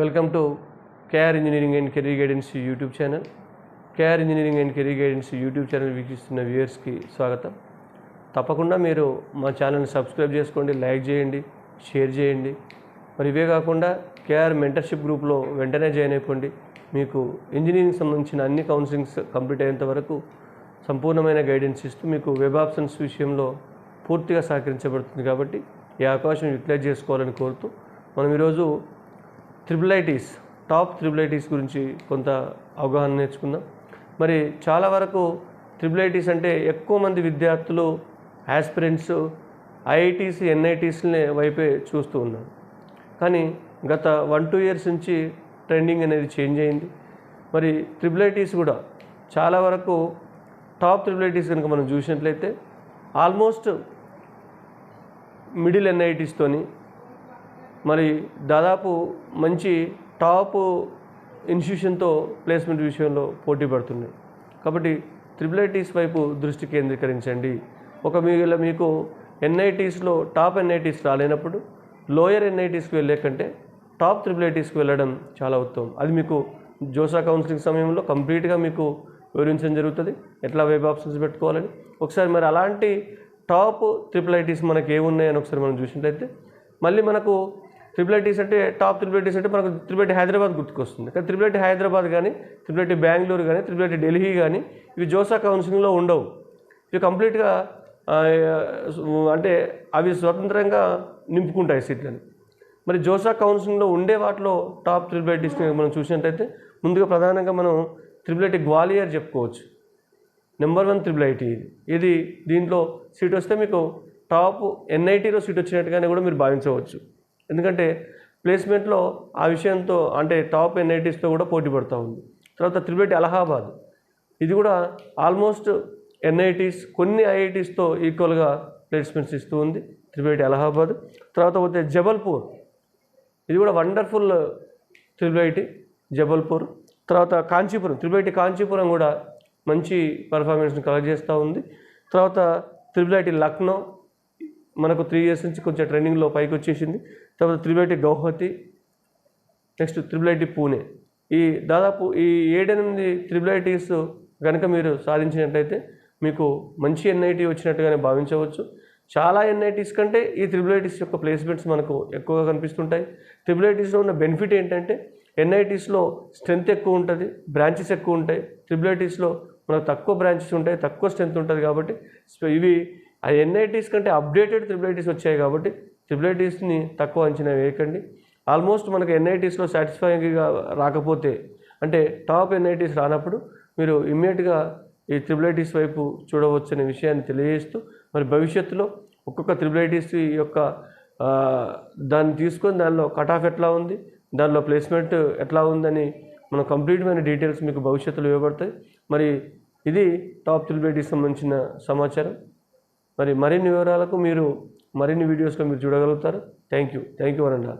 Welcome to KR engineering and career guidance YouTube channel. KR engineering and career guidance YouTube channel వీక్షిస్తున్న వ్యూయర్స్కి స్వాగతం. తప్పకుండా మీరు మా ఛానల్ని సబ్స్క్రైబ్ చేసుకోండి లైక్ చేయండి షేర్ చేయండి. మరి ఇవే కాకుండా కేఆర్ మెంటర్షిప్ గ్రూప్లో వెంటనే జాయిన్ అయిపోండి. మీకు ఇంజనీరింగ్ సంబంధించిన అన్ని కౌన్సిలింగ్స్ కంప్లీట్ అయ్యేంత వరకు సంపూర్ణమైన గైడెన్స్ ఇస్తూ మీకు వెబ్ ఆప్షన్స్ విషయంలో పూర్తిగా సహకరించబడుతుంది కాబట్టి ఈ అవకాశం యూటిలైజ్ చేసుకోవాలని కోరుతూ మనం ఈరోజు triple ITs top triple ITs గురించి కొంత అవగాహన నేర్చుకుందాం. మరి చాలా వరకు త్రిబుల్ ఐటీస్ అంటే ఎక్కువ మంది విద్యార్థులు యాస్పిరెంట్స్ ఐఐటీస్ ఎన్ఐటీస్ని వైపే చూస్తూ ఉన్నారు. కానీ గత వన్ టూ ఇయర్స్ నుంచి ట్రెండింగ్ అనేది చేంజ్ అయింది. మరి త్రిబులైటీస్ కూడా చాలా వరకు టాప్ త్రిబుల్ ఐటీస్ కనుక మనం చూసినట్లయితే ఆల్మోస్ట్ మిడిల్ ఎన్ఐటీస్తోని మరి దాదాపు మంచి టాప్ ఇన్స్టిట్యూషన్తో ప్లేస్మెంట్ విషయంలో పోటీ పడుతున్నాయి. కాబట్టి త్రిబుల్ ఐటీస్ వైపు దృష్టి కేంద్రీకరించండి. ఒక మీలో మీకు ఎన్ఐటీస్లో టాప్ ఎన్ఐటీస్ రాలేనప్పుడు లోయర్ ఎన్ఐటీస్కి వెళ్ళే కంటే టాప్ త్రిబుల్ ఐటీస్కి వెళ్ళడం చాలా ఉత్తమం. అది మీకు జోసా కౌన్సిలింగ్ సమయంలో కంప్లీట్గా మీకు వివరించడం జరుగుతుంది. ఎట్లా వెబ్ ఆప్షన్స్ పెట్టుకోవాలని. ఒకసారి మరి అలాంటి టాప్ త్రిపుల్ ఐటీస్ మనకి ఏమున్నాయని ఒకసారి మనం చూసినట్లయితే మళ్ళీ మనకు త్రిబుల్ ఐటీస్ అంటే టాప్ త్రిబుల్ ఐటీస్ అంటే మనకు త్రిబుల్ ఐటీ హైదరాబాద్ గుర్తుకొస్తుంది. కానీ త్రిపుల్ ఐటీ హైదరాబాద్ కానీ త్రిబుల్ ఐటీ బెంగళూరు కానీ త్రిబుల్ ఐటీ ఢిల్లీ కానీ ఇవి జోసా కౌన్సిలింగ్లో ఉండవు. ఇవి కంప్లీట్గా అంటే అవి స్వతంత్రంగా నింపుకుంటాయి సీట్లని. మరి జోసా కౌన్సిలింగ్లో ఉండే వాటిలో టాప్ త్రిబుల్ ఐటీస్ని మనం చూసినట్టయితే ముందుగా ప్రధానంగా మనం త్రిపుల్ ఐటీ గ్వాలియర్ చెప్పుకోవచ్చు. నెంబర్ వన్ త్రిబుల్ ఐటీ ఇది. ఇది దీంట్లో సీట్ వస్తే మీకు టాప్ ఎన్ఐటీలో సీట్ వచ్చినట్టుగానే కూడా మీరు భావించవచ్చు. ఎందుకంటే ప్లేస్మెంట్లో ఆ విషయంతో అంటే టాప్ ఎన్ఐటీస్తో కూడా పోటీ పడుతూ ఉంది. తర్వాత త్రిబేటి అలహాబాద్. ఇది కూడా ఆల్మోస్ట్ ఎన్ఐటీస్ కొన్ని ఐఐటీస్తో ఈక్వల్గా ప్లేస్మెంట్స్ ఇస్తూ ఉంది త్రిబేటి అలహాబాద్. తర్వాత పోతే జబల్పూర్. ఇది కూడా వండర్ఫుల్ త్రిబుల్ ఐటీ జబల్పూర్. తర్వాత కాంచీపురం. త్రిబేటి కాంచీపురం కూడా మంచి పర్ఫార్మెన్స్ని కలెక్ట్ చేస్తూ ఉంది. తర్వాత త్రిబుల్ ఐటీ లక్నో మనకు త్రీ ఇయర్స్ నుంచి కొంచెం ట్రైనింగ్లో పైకి వచ్చేసింది. తర్వాత triple IT Guwahati next triple IT Pune. ఈ దాదాపు ఈ ఏడెనిమిది త్రిబుల్ ఐటీస్ కనుక మీరు సాధించినట్లయితే మీకు మంచి ఎన్ఐటీ వచ్చినట్టుగానే భావించవచ్చు. చాలా ఎన్ఐటీస్ కంటే ఈ త్రిబుల్ ఐటీస్ యొక్క ప్లేస్మెంట్స్ మనకు ఎక్కువగా కనిపిస్తుంటాయి. త్రిబుల్ ఐటీస్లో ఉన్న బెనిఫిట్ ఏంటంటే ఎన్ఐటీస్లో స్ట్రెంత్ ఎక్కువ ఉంటుంది బ్రాంచెస్ ఎక్కువ ఉంటాయి. త్రిబుల్ ఐటీస్లో మనకు తక్కువ బ్రాంచెస్ ఉంటాయి తక్కువ స్ట్రెంత్ ఉంటుంది కాబట్టి ఇవి ఆ ఎన్ఐటీస్ కంటే అప్డేటెడ్ త్రిబులైటీస్ వచ్చాయి కాబట్టి త్రిబులైటీస్ని తక్కువ అంచనా వేయకండి. ఆల్మోస్ట్ మనకు ఎన్ఐటీస్లో సాటిస్ఫైయింగ్గా రాకపోతే అంటే టాప్ ఎన్ఐటీస్ రానప్పుడు మీరు ఇమ్మీడియట్గా ఈ త్రిబుల్ ఐటీస్ వైపు చూడవచ్చనే విషయాన్ని తెలియజేస్తూ మరి భవిష్యత్తులో ఒక్కొక్క త్రిబుల్ ఐటీస్ యొక్క దాన్ని తీసుకొని దానిలో కట్ ఆఫ్ ఎట్లా ఉంది దానిలో ప్లేస్మెంట్ ఎట్లా ఉందని మనం కంప్లీట్మైన డీటెయిల్స్ మీకు భవిష్యత్తులో ఇవ్వబడతాయి. మరి ఇది టాప్ త్రిబుల్ ఐటీస్ సంబంధించిన సమాచారం. మరి మరిన్ని వివరాలకు మీరు మరిన్ని వీడియోస్లో మీరు చూడగలుగుతారు. థ్యాంక్ యూ థ్యాంక్ యూ వరండా